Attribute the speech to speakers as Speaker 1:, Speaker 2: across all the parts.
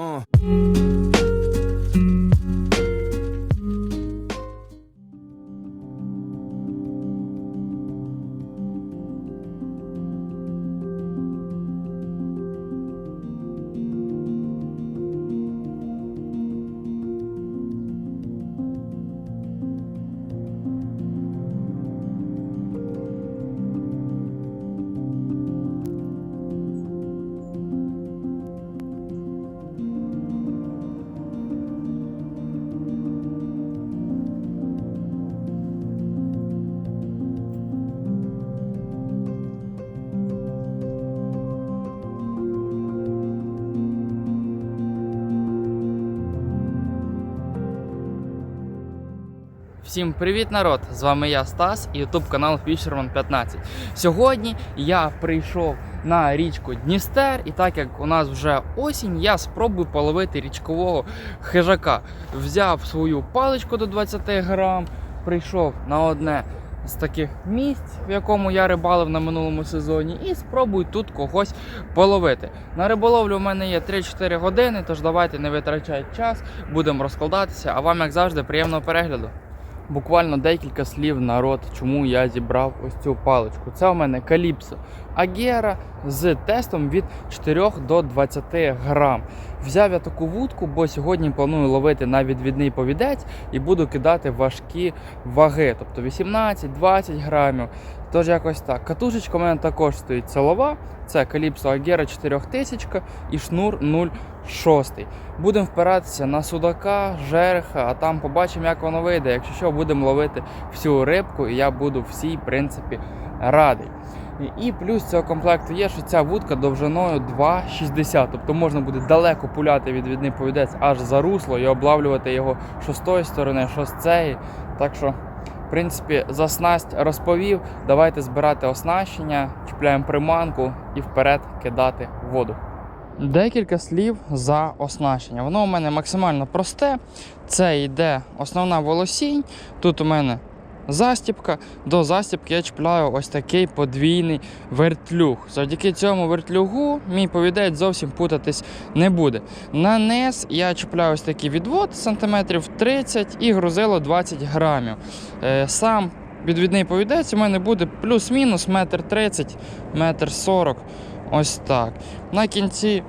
Speaker 1: Uh.
Speaker 2: Всім привіт, народ! З вами я Стас і YouTube канал Fisherman 15. Сьогодні я прийшов на річку Дністер, і так як у нас вже осінь, я спробую половити річкового хижака. Взяв свою паличку до 20 грам, прийшов на одне з таких місць, в якому я рибалив на минулому сезоні, і спробую тут когось половити. На риболовлю в мене є 3-4 години, тож давайте не витрачайте час, будемо розкладатися. А вам, як завжди, приємного перегляду. Буквально декілька слів народ, чому я зібрав ось цю паличку. Це у мене Каліпсо Агера з тестом від 4 до 20 грам. Взяв я таку вудку, бо сьогодні планую ловити на відвідний повідець і буду кидати важкі ваги, тобто 18-20 грамів. Тож якось так. Катушечка у мене також стоїть силова. Це Calypso Agera 4000 і шнур 0,6. Будемо впиратися на судака, жереха, а там побачимо, як воно вийде. Якщо що, будемо ловити всю рибку, і я буду всій, в принципі, радий. І- плюс цього комплекту є, що ця вудка довжиною 2,60. Тобто можна буде далеко пуляти відвідний повідець аж за русло і облавлювати його що з тої сторони, що з цієї. Так що, в принципі, за снасть розповів. Давайте збирати оснащення, чіпляємо приманку і вперед кидати воду. Декілька слів за оснащення. Воно у мене максимально просте. Це йде основна волосінь. Тут у мене застіпка. До застіпки я чіпляю ось такий подвійний вертлюг. Завдяки цьому вертлюгу мій повідець зовсім путатись не буде. На низ я чіпляю ось такий відвод сантиметрів 30 і грузило 20 грамів. Е, Сам відвідний повідець у мене буде плюс-мінус метр 30, метр 40. Ось так. На кінці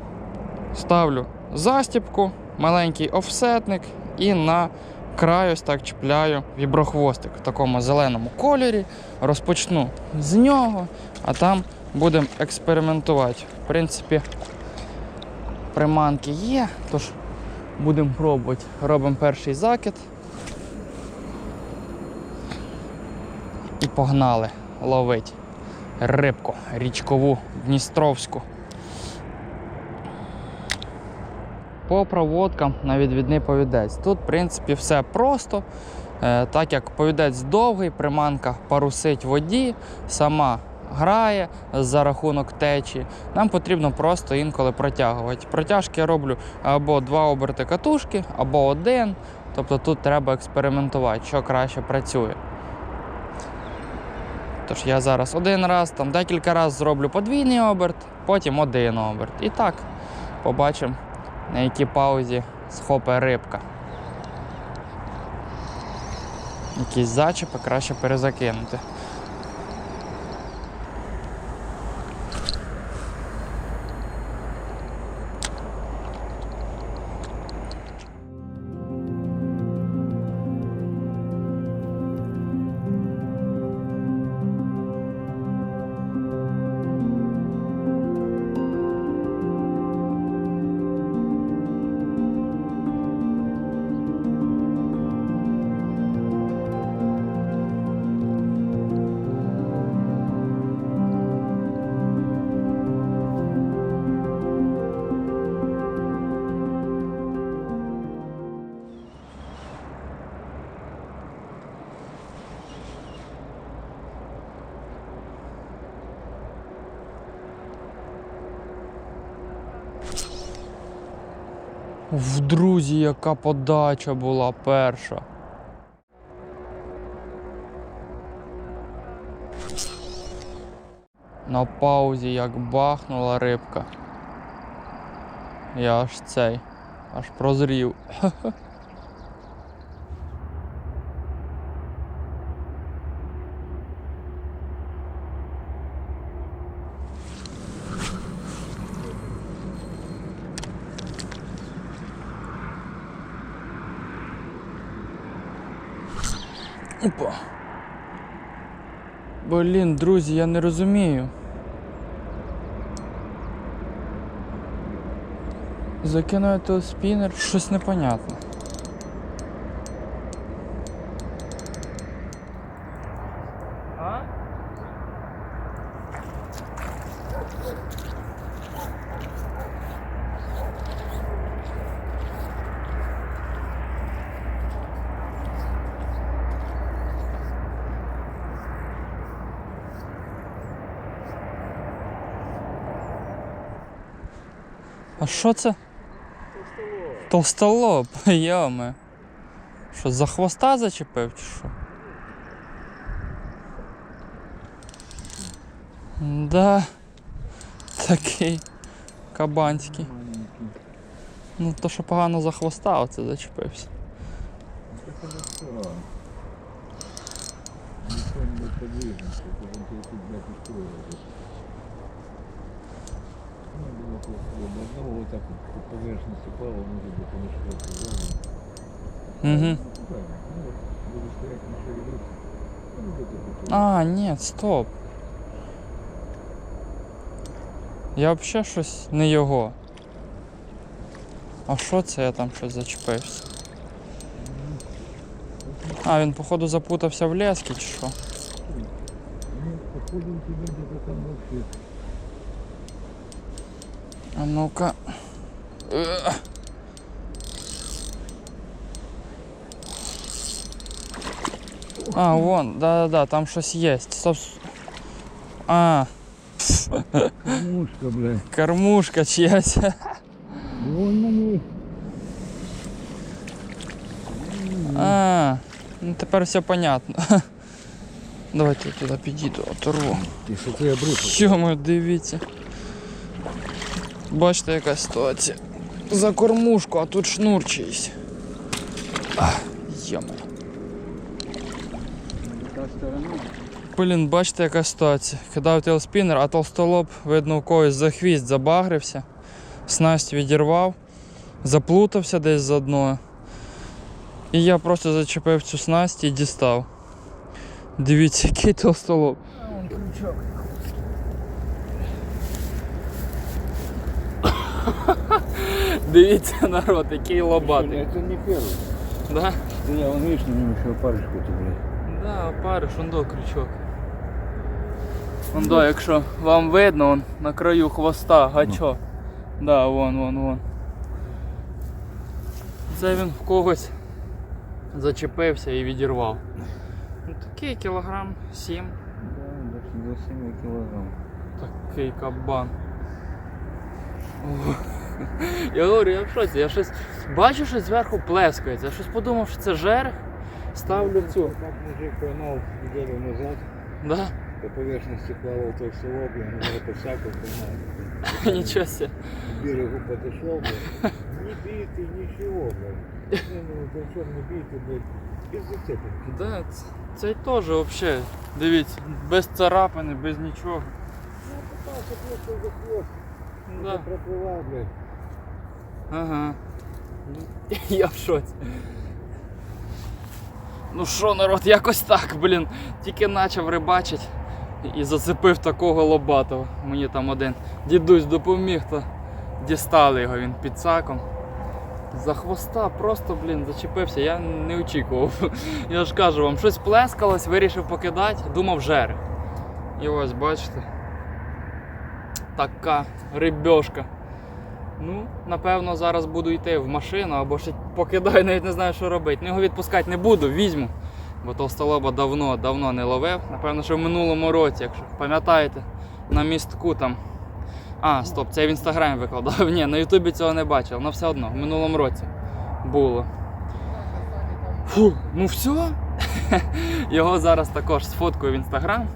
Speaker 2: ставлю застіпку, маленький офсетник і на край ось так чіпляю віброхвостик в такому зеленому кольорі. Розпочну з нього, а там будемо експериментувати. В принципі, приманки є, тож будемо пробувати. Робимо перший закид. І погнали ловить рибку річкову Дністровську. По проводкам на відвідний повідець. Тут, в принципі, все просто. Е, Так як повідець довгий, приманка парусить в воді, сама грає за рахунок течі. Нам потрібно просто інколи протягувати. Протяжки я роблю або два оберти катушки, або один. Тобто тут треба експериментувати, що краще працює. Тож я зараз один раз, там декілька разів зроблю подвійний оберт, потім один оберт. І так побачимо, на якій паузі схопе рибка. Якісь зачіпи краще перезакинути. В друзі, яка подача була перша. На паузі як бахнула рибка. Я аж цей аж прозрів. Опа. Блін, друзі, я не розумію. Закинув той спінер, щось непонятне. А що це? Толстолоб, йоме. Що, за хвоста зачепив чи що? Да. Такий кабанський. Ну то що погано за хвоста оце зачепився.
Speaker 1: Ничего-нибудь подвижно, чтобы он тут блядь устроил. Ну, я думаю, что до одного вот так вот по поверхности плавал, может быть, он что-то.
Speaker 2: Угу. А, ні, стоп. Я взагалі щось не його. А що це я там щось зачепився? А, він походу запутався в лески чи що?
Speaker 1: Ну, походу у тебя где-то там вообще.
Speaker 2: А ну-ка. Е. А, вон, да-да-да, там щось є. Стоп. А,
Speaker 1: Мушка, блядь.
Speaker 2: кормушка чиясь.
Speaker 1: Вон на ней.
Speaker 2: А, ну тепер все понятно. Давайте я туди підійду, оторву.
Speaker 1: Ты что ты обрыв?
Speaker 2: Йомо, дивіться. Бачите, яка ситуація. За кормушку, а тут шнур чийсь.
Speaker 1: Сторона.
Speaker 2: Блін, бачите, яка ситуація. Кидав телспінер, а толстолоб, видно, у когось за хвіст забагрився, снасть відірвав, заплутався десь за дно. І я просто зачепив цю снасть і дістав. Дивіться, який толстолоб.
Speaker 1: А, вон крючок.
Speaker 2: Дивіться, народ, який
Speaker 1: Это не первый.
Speaker 2: Да?
Speaker 1: Да я, вон видишь, на нем еще парочку ты, блядь.
Speaker 2: Да, опариш, он до крючок. Вон до, якщо вам видно, он на краю хвоста гачок. Да, вон, вон, вон. Це він в когось зачепився і відірвав. Ну, такий кілограм 7.
Speaker 1: Да, до, до 7 килограмм.
Speaker 2: Такий кабан. О. Я говорю, я в шоці, я щось бачу, що зверху плескається. Я щось подумав, що це жерех. Ставлю цю.
Speaker 1: Так мужик поймал неделю назад,
Speaker 2: Да?
Speaker 1: по поверхности плавал той село, блин, на это всякое поймал.
Speaker 2: Нічого себе.
Speaker 1: К берегу подошел, блин, не битый, ничего, блин. Не, ну, причем не битый, блин, без зацепинки.
Speaker 2: Да, ц- цей теж взагалі. Дивіться, без царапини, без нічого.
Speaker 1: Ну, пытался просто за хвост,
Speaker 2: Да.
Speaker 1: проплывал, блин.
Speaker 2: Ага. Я в шоці. Ну що, народ, якось так, блін. Тільки почав рибачить і зацепив такого лобатого. Мені там один дідусь допоміг, то дістали його він під саком. За хвоста просто, блін, зачепився, я не очікував. Я ж кажу вам, щось плескалось, вирішив покидати, думав жерех. І ось бачите. Така рибьошка. Ну, напевно, зараз буду йти в машину або ще покидаю, навіть не знаю, що робити. Ну, його відпускати не буду, візьму. Бо толстолоба давно, давно не ловив. Напевно, що в минулому році, якщо пам'ятаєте, на містку там. А, стоп, це я в інстаграмі викладав. Ні, на Ютубі цього не бачив, але все одно, в минулому році було. Фу, ну все. Його зараз також сфоткаю в інстаграм.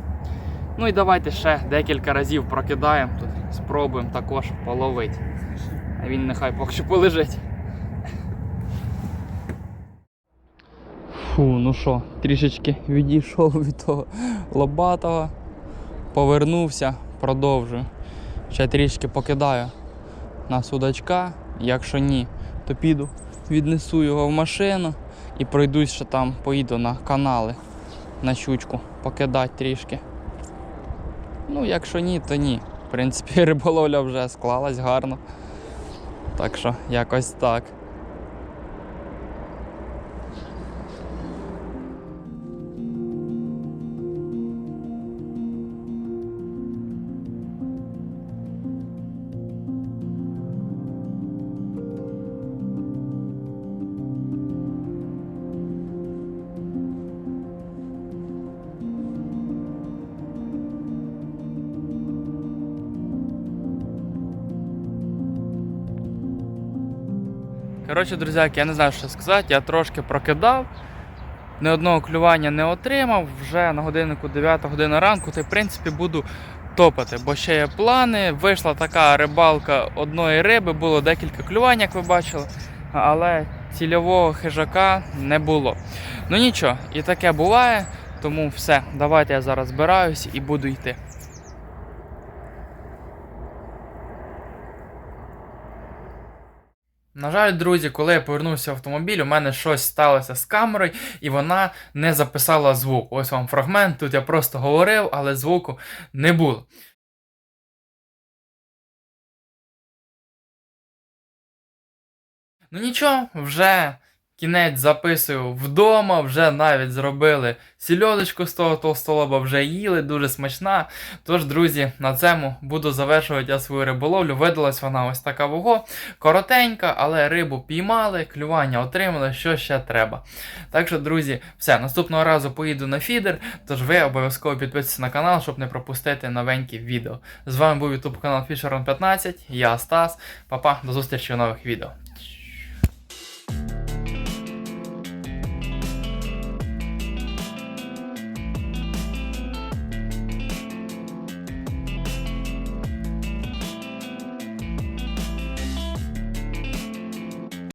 Speaker 2: Ну і давайте ще декілька разів прокидаємо тут, спробуємо також половити. Він нехай поки що полежить. Фу, ну що, трішечки відійшов від того лобатого, повернувся, продовжую. Ще трішки покидаю на судачка, якщо ні, то піду, віднесу його в машину і пройдусь ще там, поїду на канали, на щучку, покидати трішки. Ну, якщо ні, то ні. В принципі, риболовля вже склалась гарно. Так що якось так. Коротше, друзяки, я не знаю, що сказати. Я трошки прокидав. Ні одного клювання не отримав. Вже на годиннику 9 година ранку, то в принципі буду топати, бо ще є плани. Вийшла така рибалка одної риби, було декілька клювань, як ви бачили, але цільового хижака не було. Ну нічого, і таке буває. Тому все, давайте я зараз збираюсь і буду йти. На жаль, друзі, коли я повернувся в автомобіль, у мене щось сталося з камерою, і вона не записала звук. Ось вам фрагмент. Тут я просто говорив, але звуку не було. Ну нічого, вже кінець записую вдома, вже навіть зробили сільодочку з того толстолоба, вже їли, дуже смачна. Тож, друзі, на цьому буду завершувати я свою риболовлю. Видалась вона ось така вого, коротенька, але рибу піймали, клювання отримали, що ще треба. Так що, друзі, все, наступного разу поїду на фідер, тож ви обов'язково підписуйтесь на канал, щоб не пропустити новенькі відео. З вами був YouTube канал Fisheron 15, я Стас. Папа, до зустрічі у нових відео.